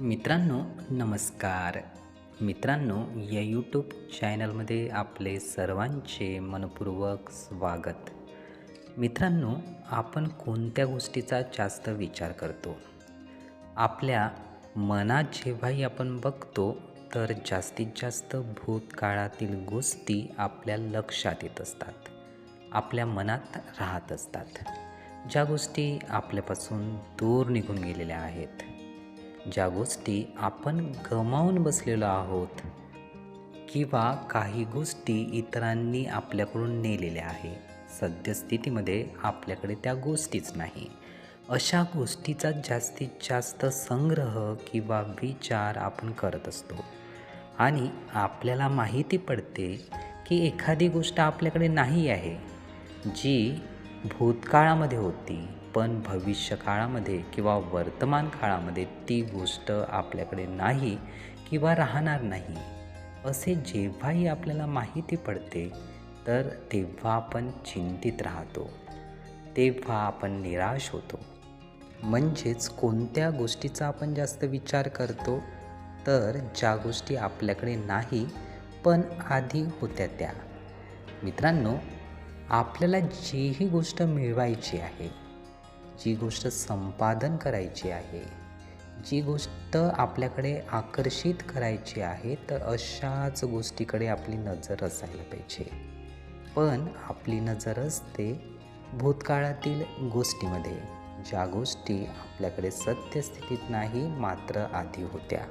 मित्रांनो नमस्कार. मित्रांनो या यूट्यूब चॅनलमध्ये आपले सर्वांचे मनपूर्वक स्वागत. मित्रांनो आपण कोणत्या गोष्टीचा जास्त विचार करतो? आपल्या मनात जेव्हाही आपण बघतो तर जास्तीत जास्त भूतकाळातील गोष्टी आपल्या लक्षात येत असतात. आपल्या मनात राहत असतात. ज्या गोष्टी आपल्यापासून दूर निघून गेलेल्या आहेत ज्या गोष्टी आपण गमावून बसलेलो आहोत किंवा काही गोष्टी इतरांनी आपल्याकडून नेलेल्या आहे सद्यस्थितीमध्ये आपल्याकडे त्या गोष्टीच नाही. अशा गोष्टीचा जास्तीत जास्त संग्रह किंवा विचार आपण करत असतो. आणि आपल्याला माहिती पडते की एखादी गोष्ट आपल्याकडे नाही आहे जी भूतकाळामध्ये होती. पण भविष्य काळामध्ये किंवा वर्तमान काळामध्ये ती गोष्ट आपल्याकडे नाही किंवा राहणार नाही असे जेव्हाही आपल्याला माहिती पडते तर तेव्हा आपण चिंतित राहतो. तेव्हा आपण निराश होतो. म्हणजेच कोणत्या गोष्टीचा आपण जास्त विचार करतो? तर ज्या गोष्टी आपल्याकडे नाही पण आधी होत्या त्या. मित्रांनो आपल्याला जीही गोष्ट मिळवायची आहे जी गोष्ट संपादन करायची आहे जी गोष्ट आपल्याकडे आकर्षित करायची आहे तर अशाच गोष्टीकडे आपली नजर असायला पाहिजे. पण आपली नजर असते भूतकाळातील गोष्टीमध्ये ज्या गोष्टी आपल्याकडे सत्यस्थितीत नाही मात्र आधी होत्या.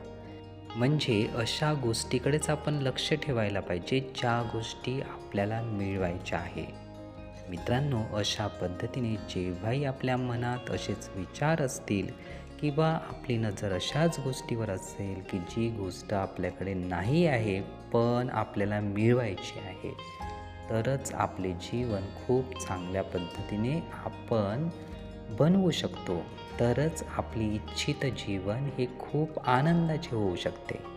म्हणजे अशा गोष्टीकडेच आपण लक्ष ठेवायला पाहिजे ज्या गोष्टी आपल्याला मिळवायच्या आहे. मित्रांनो अशा पद्धतीने जेव्हाही आपल्या मनात असेच विचार असतील किंवा आपली नजर अशाच गोष्टीवर असेल की जी गोष्ट आपल्याकडे नाही आहे पण आपल्याला मिळवायची आहे तरच आपले जीवन खूप चांगल्या पद्धतीने आपण बनवू शकतो. तरच आपली इच्छित जीवन हे खूप आनंदाचे होऊ शकते.